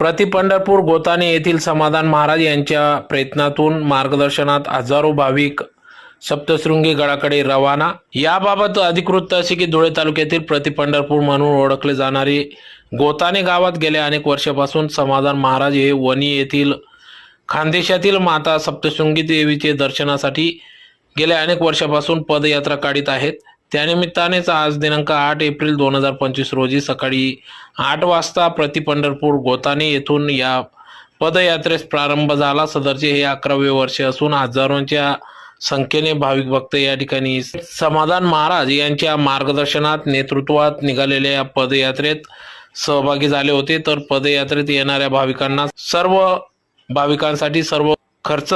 प्रतिपंढरपूर गोताने येथील समाधान महाराज यांच्या प्रयत्नातून मार्गदर्शनात हजारो भाविक सप्तशृंगी गडाकडे रवाना. याबाबत अधिकृत असे की धुळे तालुक्यातील प्रतिपंढरपूर म्हणून ओळखले जाणारे गोताने गावात गेल्या अनेक वर्षापासून समाधान महाराज हे वणी येथील खानदेशातील माता सप्तशृंगी देवीचे दर्शनासाठी गेल्या अनेक वर्षापासून पदयात्रा काढीत आहेत. त्यानिमित्तानेच आज दिनांक आठ एप्रिल दोन हजार पंचवीस रोजी सकाळी आठ वाजता प्रति पंढरपूर गोताने येथून या पदयात्रेस प्रारंभ झाला. सदरचे हे अकरावे वर्ष असून हजारोंच्या संख्येने भाविक भक्त या ठिकाणी समाधान महाराज यांच्या मार्गदर्शनात नेतृत्वात निघालेल्या या पदयात्रेत सहभागी झाले होते. तर पदयात्रेत येणाऱ्या भाविकांना सर्व भाविकांसाठी सर्व खर्च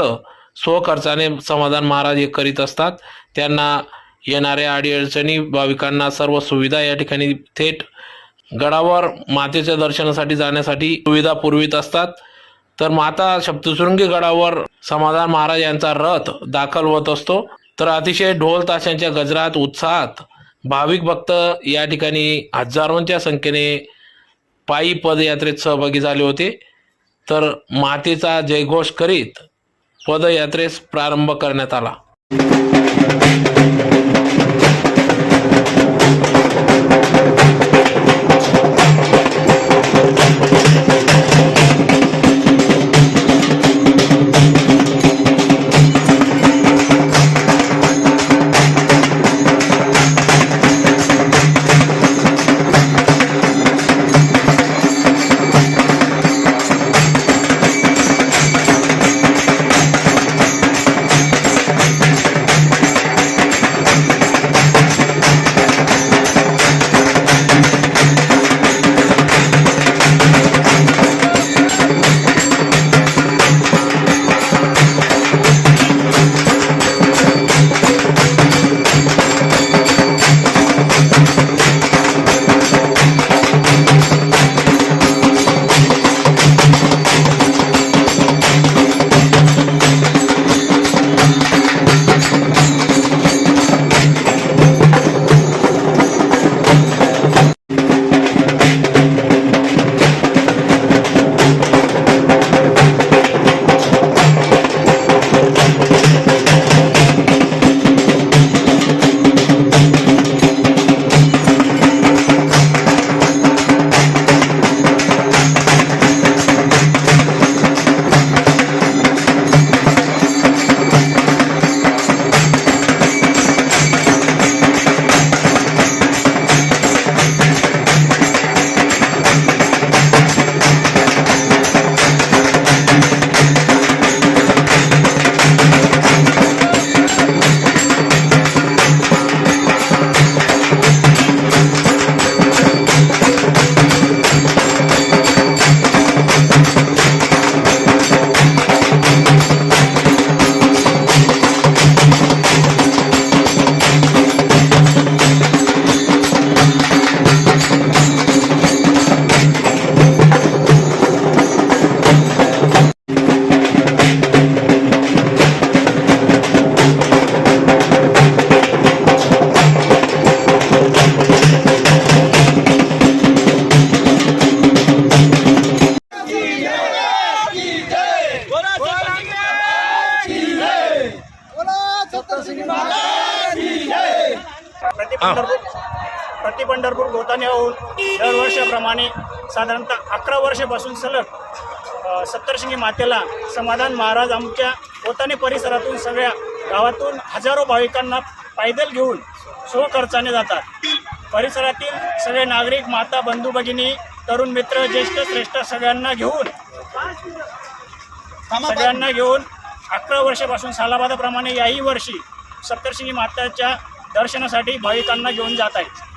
स्वखर्चाने समाधान महाराज हे करीत असतात. त्यांना येणाऱ्या अडीअडचणी भाविकांना सर्व सुविधा या ठिकाणी थेट गडावर मातेच्या दर्शनासाठी जाण्यासाठी सुविधा पुरवित असतात. तर माता सप्तशृंगी गडावर समाधान महाराज यांचा रथ दाखल होत असतो. तर अतिशय ढोल ताशांच्या गजरात उत्साहात भाविक भक्त या ठिकाणी हजारोंच्या संख्येने पायी पदयात्रेत सहभागी झाले होते. तर मातेचा जयघोष करीत पदयात्रेस प्रारंभ करण्यात आला. प्रति पंढरपूर प्रति पंढरपूर गोताने होऊन दरवर्षाप्रमाणे साधारणतः अकरा वर्षापासून सलग अ, सप्तशृंगी मातेला समाधान महाराज आमच्या गोताने परिसरातून सगळ्या गावातून हजारो भाविकांना पायदल घेऊन स्वखर्चाने जातात. परिसरातील सगळे नागरिक माता बंधू भगिनी तरुण मित्र ज्येष्ठ श्रेष्ठ सगळ्यांना घेऊन सगळ्यांना घेऊन अकरा वर्षापासून सालाबादाप्रमाणे याही वर्षी सप्तर्षिनी माताच्या दर्शनासाठी भाविकांना घेऊन जात आहेत.